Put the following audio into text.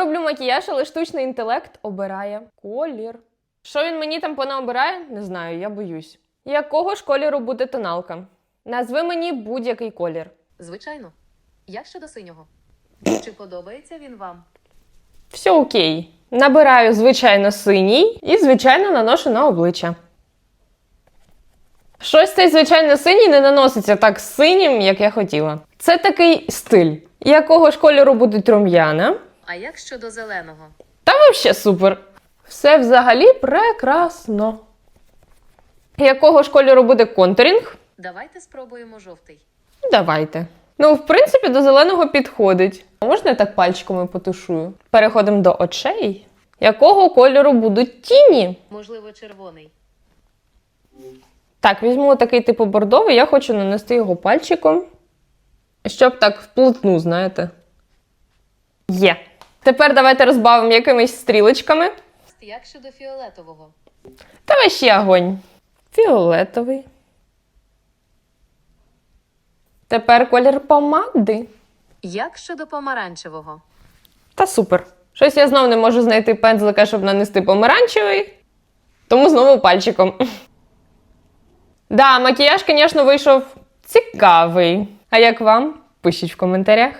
Роблю макіяж, але штучний інтелект обирає колір. Що він мені там понаобирає? Не знаю, я боюсь. Якого ж кольору буде тоналка? Назви мені будь-який колір. Звичайно. Як щодо синього? Чи подобається він вам? Все окей. Набираю, звичайно, синій і, звичайно, наношу на обличчя. Щось цей, звичайно, синій не наноситься так синім, як я хотіла. Це такий стиль. Якого ж кольору будуть рум'яна? А як щодо зеленого? Та взагалі супер. Все взагалі прекрасно. Якого ж кольору буде контурінг? Давайте спробуємо жовтий. Давайте. Ну, в принципі, до зеленого підходить. Можна я так пальчиками потушую? Переходимо до очей. Якого кольору будуть тіні? Можливо, червоний. Так, візьму такий типу бордовий, я хочу нанести його пальчиком, щоб так вплотну, знаєте. Є. Тепер давайте розбавимо якимись стрілочками. Як щодо фіолетового? Та ще огонь. Фіолетовий. Тепер колір помади. Як щодо помаранчевого? Та супер. Щось я знов не можу знайти пензлика, щоб нанести помаранчевий. Тому знову пальчиком. Да, макіяж, звісно, вийшов цікавий. А як вам? Пишіть в коментарях.